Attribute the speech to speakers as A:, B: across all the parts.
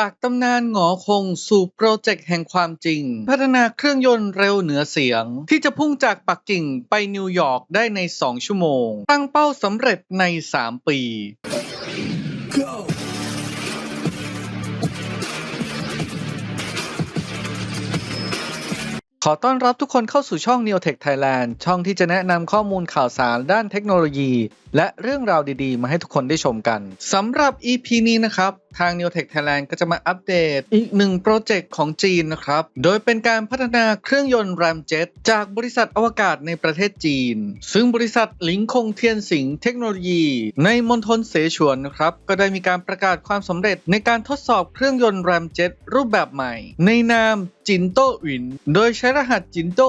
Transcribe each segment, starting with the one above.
A: จากตำนานหงอคงสู่โปรเจกต์แห่งความจริง พัฒนาเครื่องยนต์เร็วเหนือเสียง ที่จะพุ่งจากปักกิ่งไปนิวยอร์กได้ใน 2 ชั่วโมง ตั้งเป้าสำเร็จใน 3 ปี ขอต้อนรับทุกคนเข้าสู่ช่อง Neotech Thailand ช่องที่จะแนะนำข้อมูลข่าวสารด้านเทคโนโลยี และเรื่องราวดีๆ มาให้ทุกคนได้ชมกันสำหรับ EP นี้นะครับ ทาง Neotech Thailand ก็จะมาอัปเดตอีกหนึ่งโปรเจกต์ของจีนนะครับ โดยเป็นการพัฒนาเครื่องยนต์ Ramjet จากบริษัทอวกาศในประเทศจีน ซึ่งบริษัทหลิงคงเทียนสิงเทคโนโลยี ในมณฑลเสฉวนนะครับ ก็ได้มีการประกาศความสำเร็จในการทดสอบเครื่องยนต์ Ramjet รูปแบบใหม่ ในนามจินโต้อิน โดยใช้รหัสจินโต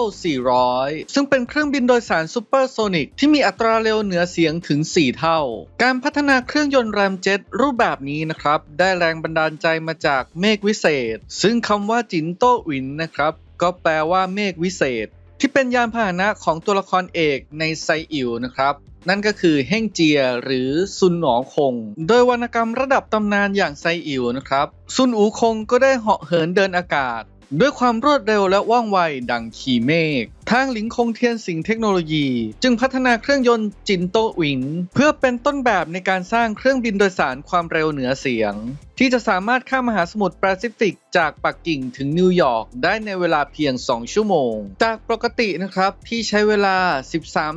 A: 400 ซึ่งเป็นเครื่องบินโดยสารซูเปอร์โซนิกที่มีอัตราเร็วเหนือเสียงถึง 4 เท่า การพัฒนาเครื่องยนต์ Ramjet รูปแบบนี้นะครับได้แรงบันดาลใจมาจากเมฆวิเศษ ซึ่งคำว่าจินโต้อินนะครับ ก็แปลว่าเมฆวิเศษ ที่เป็นยานพาหนะของตัวละครเอกในไซอิ๋วนะครับ นั่นก็คือเฮ่งเจียหรือซุนหนอคง โดยวรรณกรรมระดับตำนานอย่างไซอิ๋วนะครับ ซุนอูคงก็ได้เหาะเหินเดินอากาศ ด้วยความรวดเร็วและว่องไวดังขี่เมฆ ทางหลิงคงเทียนสิงเทคโนโลยี จึงพัฒนาเครื่องยนต์จินโตวิงเพื่อเป็นต้นแบบในการสร้างเครื่องบินโดยสารความเร็วเหนือเสียง ที่จะสามารถข้ามมหาสมุทรแปซิฟิก จากปักกิ่งถึงนิวยอร์กได้ในเวลาเพียง 2 ชั่วโมง จากปกตินะครับที่ใช้เวลา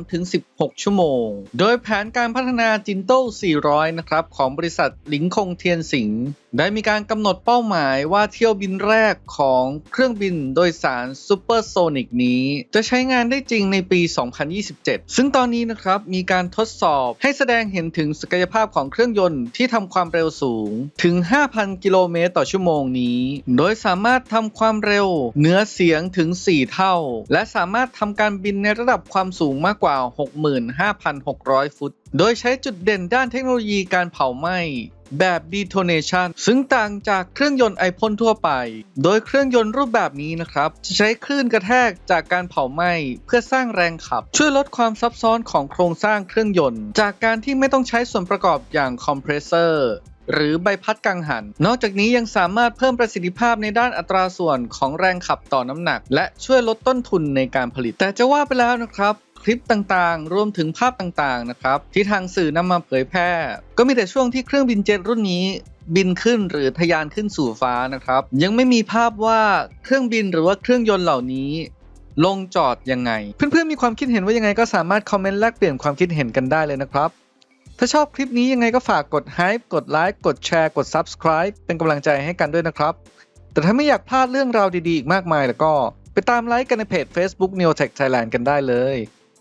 A: 13-16 ชั่วโมง โดยแผนการพัฒนาจินโต้400 นะครับ ของบริษัทหลิงคงเทียนสิงได้มีการกำหนดเป้าหมายว่าเที่ยวบินแรกของเครื่องบินโดยสารซูเปอร์โซนิกนี้จะะใช้งานได้จริงในปี 2027 ซึ่งตอนนี้นะครับมีการทดสอบให้แสดงเห็นถึงศักยภาพของเครื่องยนต์ที่ทำความเร็วสูงถึง 5,000 กิโลเมตรต่อชั่วโมงนี้ โดยสามารถทำความเร็วเหนือเสียงถึง 4 เท่า และสามารถทำการบินในระดับความสูงมากกว่า 65,600 ฟุต โดยใช้จุดเด่นด้านเทคโนโลยีการเผาไหม้ แบบ detonation ซึ่งต่างจากเครื่องยนต์ไอพ่นทั่วไป โดยเครื่องยนต์รูปแบบนี้นะครับ จะใช้คลื่นกระแทกจากการเผาไหม้เพื่อสร้างแรงขับ ช่วยลดความซับซ้อนของโครงสร้างเครื่องยนต์ จากการที่ไม่ต้องใช้ส่วนประกอบอย่างคอมเพรสเซอร์หรือใบพัดกังหัน นอกจากนี้ยังสามารถเพิ่มประสิทธิภาพในด้านอัตราส่วนของแรงขับต่อน้ำหนัก และช่วยลดต้นทุนในการผลิต แต่จะว่าไปแล้วนะครับ คลิปต่างๆ รวมถึงภาพต่างๆ นะครับ ที่ทางสื่อนำมาเผยแพร่ ก็มีแต่ช่วงที่เครื่องบินเจ็ตรุ่นนี้บินขึ้นหรือทะยานขึ้นสู่ฟ้านะครับ ยังไม่มีภาพว่าเครื่องบินหรือว่าเครื่องยนต์เหล่านี้ ลงจอดยังไง เพื่อนๆมีความคิดเห็นว่ายังไงก็สามารถคอมเมนต์แลกเปลี่ยนความคิดเห็นกันได้เลยนะครับ ถ้าชอบคลิปนี้ยังไงก็ฝากกด Hype กดไลค์กดแชร์กด Subscribe เป็นกำลังใจให้กันด้วยนะครับ แต่ถ้าไม่อยากพลาดเรื่องราวดีๆอีกมากมายแล้วก็ ไปตามไลค์กันในเพจ Facebook Neotech Thailand กันได้เลย